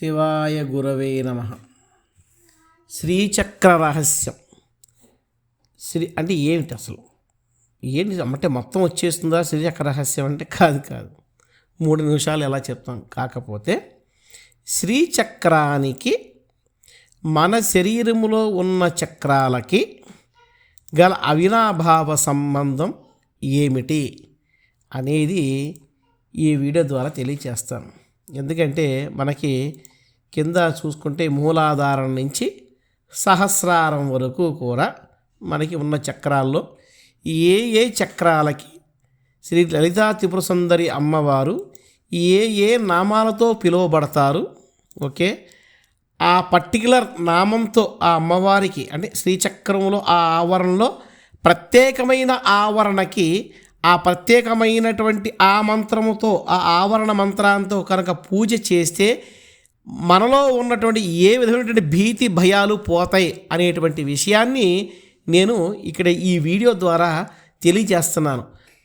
శివాయ గురవే నమ. శ్రీచక్ర రహస్యం. శ్రీ అంటే ఏమిటి అసలు? ఏంటి అంటే మొత్తం వచ్చేస్తుందా శ్రీచక్ర రహస్యం అంటే? కాదు కాదు. మూడు నిమిషాలు ఎలా చెప్తాం? కాకపోతే శ్రీచక్రానికి మన శరీరములో ఉన్న చక్రాలకి గల అవినాభావ సంబంధం ఏమిటి అనేది ఈ వీడియో ద్వారా తెలియచేస్తాను. ఎందుకంటే మనకి కింద చూసుకుంటే మూలాధారం నుంచి సహస్రారం వరకు కూడా మనకి ఉన్న చక్రాల్లో ఏ ఏ చక్రాలకి శ్రీ లలితా త్రిపుర సుందరి అమ్మవారు ఏ ఏ నామాలతో పిలువబడతారు ఓకే? ఆ పర్టికులర్ నామంతో ఆ అమ్మవారికి అంటే శ్రీచక్రంలో ఆ ఆవరణలో ప్రత్యేకమైన ఆవరణకి ఆ ప్రత్యేకమైనటువంటి ఆ మంత్రముతో ఆ ఆవరణ మంత్రంతో కనుక పూజ చేస్తే మనలో ఉన్నటువంటి ఏ విధమైనటువంటి భీతి భయాలు పోతాయి అనేటువంటి విషయాన్ని నేను ఇక్కడ ఈ వీడియో ద్వారా తెలియజేస్తున్నాను.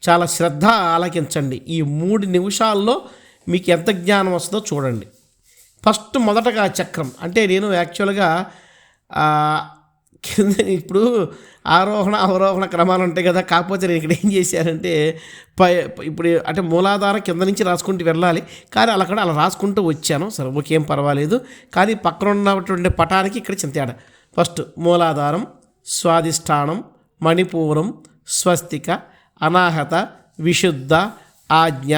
చాలా శ్రద్ధ ఆలకించండి. ఈ మూడు నిమిషాల్లో మీకు ఎంత జ్ఞానం వస్తుందో చూడండి. ఫస్ట్ మొదటగా చక్రం. అంటే నేను యాక్చువల్గా కింద ఇప్పుడు ఆరోహణ అవరోహణ క్రమాలు ఉంటాయి కదా. కాకపోతే నేను ఇక్కడ ఏం చేశానంటే పై ఇప్పుడు అంటే మూలాధారం కింద నుంచి రాసుకుంటూ వెళ్ళాలి. కానీ అలా కూడా అలా రాసుకుంటూ వచ్చాను. సరే ఓకేం పర్వాలేదు. కానీ పక్కన ఉన్నటువంటి పటానికి ఇక్కడ చింతేడా ఫస్ట్ మూలాధారం స్వాదిష్టానం మణిపూరం స్వస్తిక అనాహత విశుద్ధ ఆజ్ఞ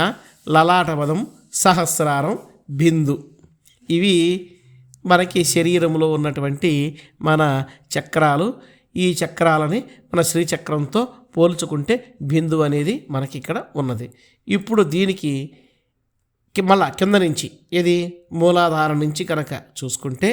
లలాటపదం సహస్రారం బిందు. ఇవి మనకి శరీరంలో ఉన్నటువంటి మన చక్రాలు ఈ చక్రాలని మన శ్రీచక్రంతో పోల్చుకుంటే బిందు అనేది మనకి ఇక్కడ ఉన్నది. ఇప్పుడు దీనికి మళ్ళా కింద నుంచి ఇది మూలాధారం నుంచి కనుక చూసుకుంటే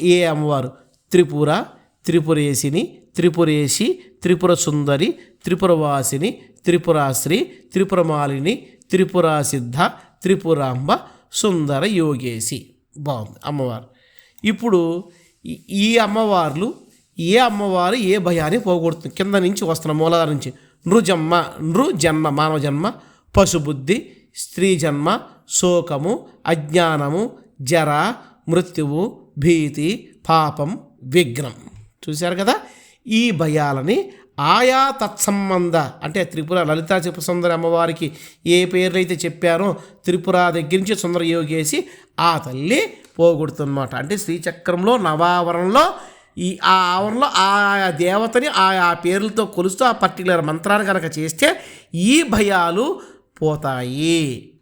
ఏ అమ్మవారు? త్రిపుర త్రిపురేశిని త్రిపురేశి త్రిపుర సుందరి త్రిపురవాసిని త్రిపురాశ్రీ త్రిపురమాలిని త్రిపురాసిద్ధ త్రిపురాంబ సుందర యోగేశి. బాగుంది. అమ్మవారు. ఇప్పుడు ఈ- అమ్మవార్లు ఏ అమ్మవారు ఏ భయాన్ని పోగొడుతుంది? కింద నుంచి వస్తున్న మూలాధార నుంచి. నృజన్మ నృ జన్మ మానవ జన్మ పశుబుద్ధి స్త్రీ జన్మ శోకము అజ్ఞానము జర మృత్యువు భీతి పాపం విఘ్నం. చూశారు కదా? ఈ భయాలని ఆయా తత్సంబంధ అంటే త్రిపుర లలితా సుందర సుందరి అమ్మవారికి ఏ పేర్లు అయితే చెప్పారో త్రిపుర దగ్గర నుంచి సుందర యోగేసి ఆ తల్లి పోగొడుతుందన్నమాట. అంటే శ్రీచక్రంలో నవావరణలో ఈ ఆ ఆవరణలో ఆయా దేవతని ఆయా పేర్లతో కొలుస్తూ ఆ పర్టికులర్ మంత్రాన్ని కనుక చేస్తే ఈ భయాలు పోతాయి.